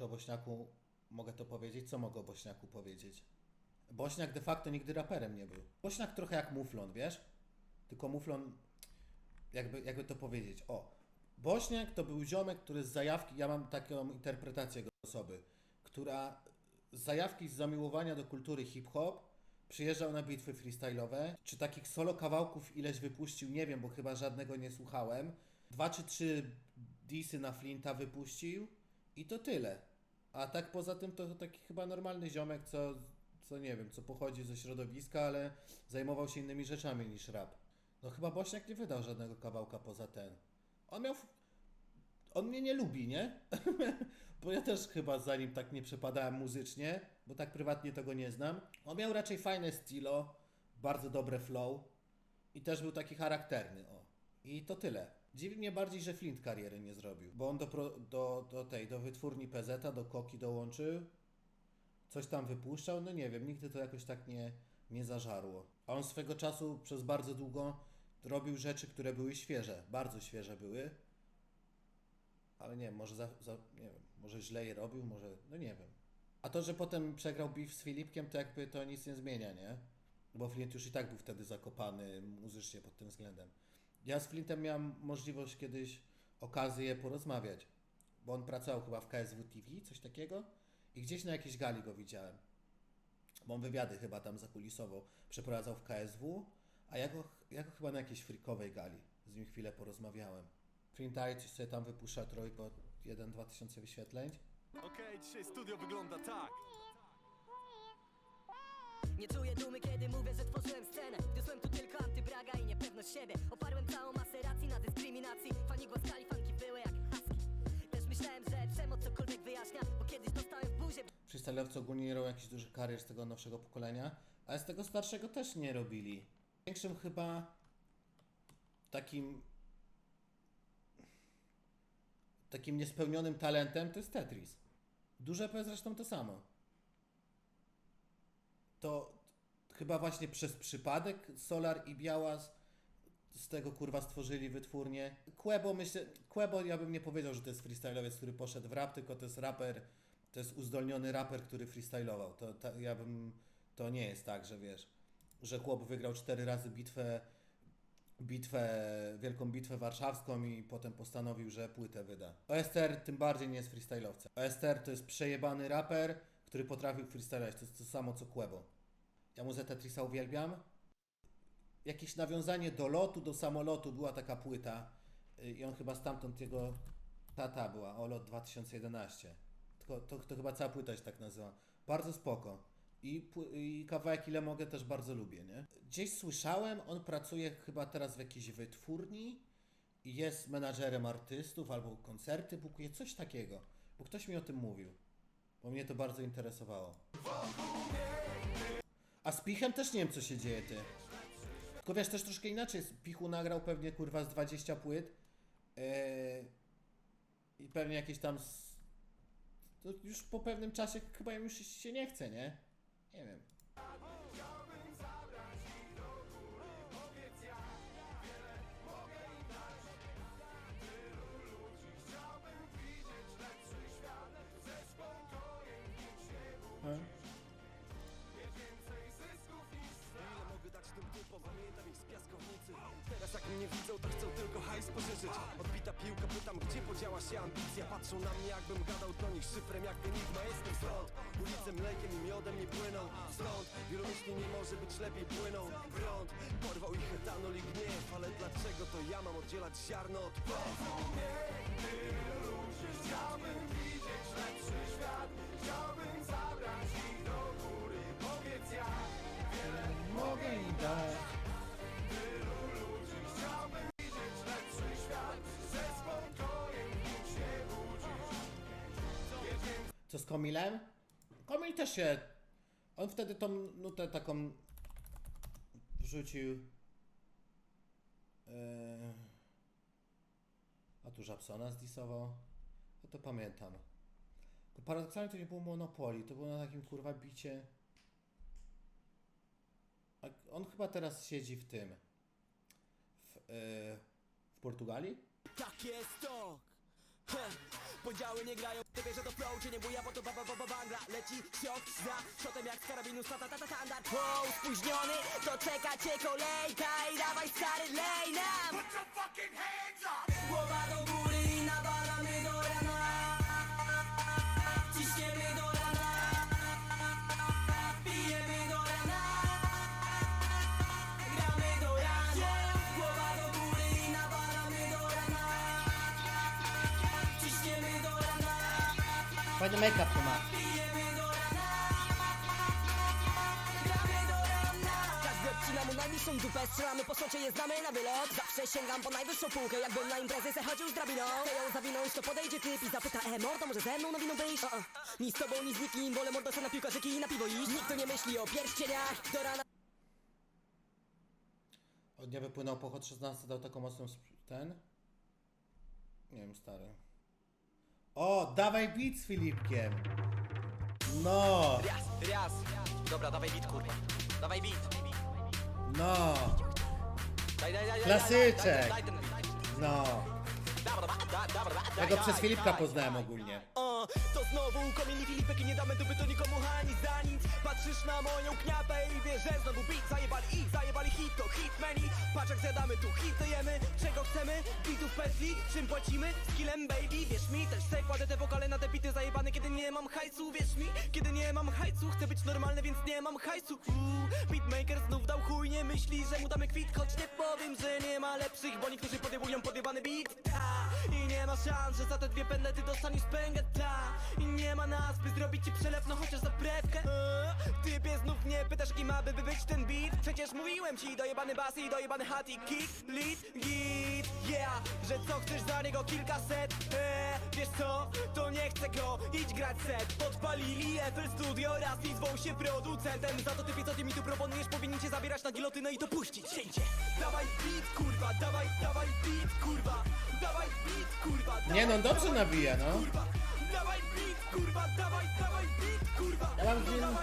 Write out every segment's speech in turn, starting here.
Czy o Bośniaku mogę to powiedzieć? Co mogę o Bośniaku powiedzieć? Bośniak de facto nigdy raperem nie był. Bośniak trochę jak Muflon, wiesz? Tylko Muflon, jakby, jakby to powiedzieć, o, Bośniak to był ziomek, który z zajawki, ja mam taką interpretację jego osoby, która z zajawki z zamiłowania do kultury hip-hop przyjeżdżał na bitwy freestyle'owe, czy takich solo kawałków ileś wypuścił, nie wiem, bo chyba żadnego nie słuchałem. Dwa czy trzy disy na Flinta wypuścił i to tyle. A tak poza tym to taki chyba normalny ziomek, co, co nie wiem, co pochodzi ze środowiska, ale zajmował się innymi rzeczami niż rap. No chyba Bośniak nie wydał żadnego kawałka poza ten. On miał... On mnie nie lubi, nie? bo ja też chyba za nim tak nie przepadałem muzycznie, bo tak prywatnie tego nie znam. On miał raczej fajne stilo, bardzo dobre flow i też był taki charakterny, o. I to tyle. Dziwi mnie bardziej, że Flint kariery nie zrobił, bo on do, do, do tej, do wytwórni PZ, do Koki dołączył, coś tam wypuszczał, no nie wiem, nigdy to jakoś tak nie, nie zażarło. A on swego czasu przez bardzo długo robił rzeczy, które były świeże, bardzo świeże były, ale nie może za, za, nie wiem, może źle je robił, może, no nie wiem. A to, że potem przegrał beef z Filipkiem, to jakby to nic nie zmienia, nie? Bo Flint już i tak był wtedy zakopany muzycznie pod tym względem. Ja z Flintem miałem możliwość kiedyś, okazję porozmawiać, bo on pracował chyba w KSW TV, coś takiego i gdzieś na jakiejś gali go widziałem. Bo on wywiady chyba tam zakulisowo przeprowadzał w KSW, a ja go, ja go chyba na jakiejś frikowej gali z nim chwilę porozmawiałem. Flintaj coś sobie tam wypuszcza trojko 1-2 tysiące wyświetleń. Okej, dzisiaj studio wygląda tak. Nie czuję dumy, kiedy antybraga i niepewność siebie Oparłem całą masę racji na dyskryminacji Fani głaskali, fanki były jak husky Też myślałem, że przemoc cokolwiek wyjaśnia Bo kiedyś dostałem w buzie ogólnie nie robią jakichś dużych karier z tego nowszego pokolenia, ale z tego starszego też nie robili. Większym chyba takim takim niespełnionym talentem to jest Tetris. Duże P zresztą to samo. To chyba właśnie przez przypadek Solar i Białas z tego kurwa stworzyli wytwórnię. Quebo myślę, Quebo ja bym nie powiedział, że to jest freestyle'owiec, który poszedł w rap, tylko to jest raper, to jest uzdolniony raper, który freestyle'ował. To, to ja bym, to nie jest tak, że wiesz, że chłop wygrał cztery razy bitwę, bitwę, wielką bitwę warszawską i potem postanowił, że płytę wyda. OSTR tym bardziej nie jest freestyle'owcem. OSTR to jest przejebany raper, który potrafił freestyle'ować. To jest to samo co Quebo. Ja muzę Tetrisa uwielbiam. Jakieś nawiązanie do lotu, do samolotu, była taka płyta y, i on chyba stamtąd jego tata była, o lot 2011. Tylko, to, to chyba cała płyta się tak nazywa. Bardzo spoko. I, I kawałek ile mogę też bardzo lubię, nie? Gdzieś słyszałem, on pracuje chyba teraz w jakiejś wytwórni i jest menadżerem artystów albo koncerty bukuje, coś takiego. Bo ktoś mi o tym mówił. Bo mnie to bardzo interesowało. A z Pichem też nie wiem co się dzieje, ty. Tylko wiesz, też troszkę inaczej. Pichu nagrał pewnie kurwa z 20 płyt. Yy, I pewnie jakieś tam. Z, to już po pewnym czasie chyba już się nie chce, nie? Nie wiem. Się ambicja Patrzą na mnie, jakbym gadał do nich szyfrem jak enigma. Jestem stąd, ulice mlekiem i miodem nie płyną. Stąd, wielu myśli nie może być lepiej płyną. Prąd, porwał ich etanol i gniew Ale dlaczego to ja mam oddzielać ziarno od płetw? Mogę Co z Komilem? Komil też się... On wtedy tą nutę taką wrzucił... Yy... A tu Żabsona zdisował. No to pamiętam. Tylko paradoksalnie to nie było Monopolii, to było na takim kurwa bicie... A on chyba teraz siedzi w tym. W, yy, w Portugalii? Tak jest to! Podziały nie grają, ty wiesz, że to flow Cię nie buja, bo to baba baba bangla Leci siok za szotem jak z karabinu Stata tata standard Wow, spóźniony, to czeka cię kolejka I dawaj stary, lej nam Głowa do góry Fajny make-up tu ma. Każdy odcina mu najniższą dupę Strzelamy po szocie, je znamy na wylot Zawsze sięgam po najwyższą półkę Jakbym na imprezy se chodził z drabiną Chcę ją zawinąć, to podejdzie typ i zapyta E, mordo, może ze mną na wino wyjść? Uh -uh. Ni z tobą, ni z nikim Wolę mordo se na piłkarzyki i na piwo iść Nikt nie myśli o pierścieniach Do rana Od nie wypłynął pochod 16, dał taką mocną sp- ten? Nie wiem, stary. O, dawaj beat z Filipkiem. No, Raz, raz Dobra, dawaj beat, kurwa Dawaj beat no, Daj, daj, daj, Klasyczek. daj, daj, ten- daj, ten- no. Dobra, dobra, daj, dobra, daj, Tego daj, przez Filipka daj. poznałem ogólnie. O, to znowu komili Filipek i nie damy dupy to nikomu ani za nic Patrzysz na moją kniapę i wiesz, że znowu beat Zajebali ich, zajebali hit, to hitmeni Patrz jak zjadamy tu, hitujemy Czego chcemy? Bitów pestli, czym płacimy? Skillem baby, wierz mi Też se kładę te wokale na te bity zajebane Kiedy nie mam hajsu, wierz mi Kiedy nie mam hajsu, chcę być normalny, więc nie mam hajsu Uuu, Beatmaker znów dał chuj, nie myśli, że mu damy kwit Choć nie powiem, że nie ma lepszych Bo niektórzy podjewują podjebany beat ta. I nie ma szans, że za te dwie pendety dostaniesz pęgę ta. I nie ma nas, by zrobić ci przelew, no chociaż za prewkę eee, Typie znów nie pytasz, jaki ma by być ten beat Przecież mówiłem ci, dojebany bas i dojebany hat i kick, lead, git. Yeah, że co chcesz za niego kilkaset. Eee, Wiesz co, to nie chcę go, idź grać set. Podpalili FL Studio, raz i zwoł się producentem. Za to typie, co ty mi tu proponujesz, powinien cię zabierać na gilotynę i to puścić. Siędzie, dawaj beat, kurwa, dawaj, dawaj beat, kurwa. Dawaj beat, kurwa, Nie no, dobrze nawija, no. kurwa. Dawaj beat, kurwa, dawaj, dawaj beat, kurwa. Ja mam z No nim-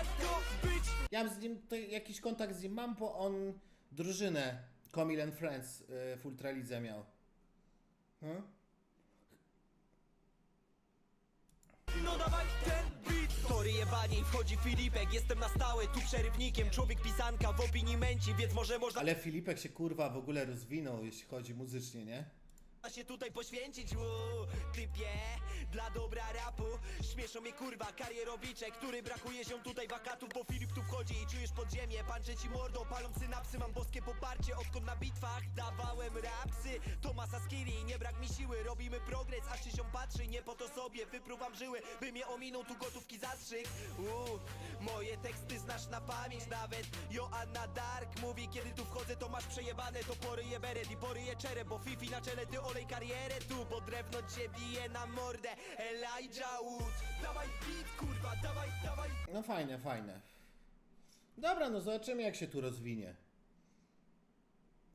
Ja mam z nim jakiś kontakt z nim. Mam, bo on drużynę Comil and Friends y, w Ultralidze miał. Hmm? No dawaj ten beat Tory jebanie i wchodzi Filipek Jestem na stałe, tu przerywnikiem Człowiek pisanka w opinii męci Więc może można Ale Filipek się kurwa w ogóle rozwinął, jeśli chodzi muzycznie, nie? Się tutaj poświęcić Uuu, Typie, dla dobra rapu. Śmieszą mnie kurwa karierowicze Który brakuje się tutaj wakatów Bo Filip tu wchodzi i czujesz podziemie. Panczę ci mordą, palą synapsy Mam boskie poparcie, odkąd na bitwach Dawałem rapsy, Tomasa Skiri Nie brak mi siły, robimy progres Aż się się patrzy, nie po to sobie Wypruwam żyły, by mnie ominął Tu gotówki zastrzyk. Uuu, Moje teksty znasz na pamięć nawet. Joanna Dark mówi Kiedy tu wchodzę to masz przejebane To pory je beret i pory je czere Bo Fifi na czele ty olej karierę Tu, bo drewno cię bije na mordę Elijah Wood Dawaj beat kurwa, dawaj, dawaj No fajne, fajne. Dobra, no zobaczymy jak się tu rozwinie.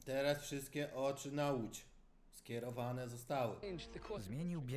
Teraz wszystkie oczy na łódź skierowane zostały. Zmienił bieg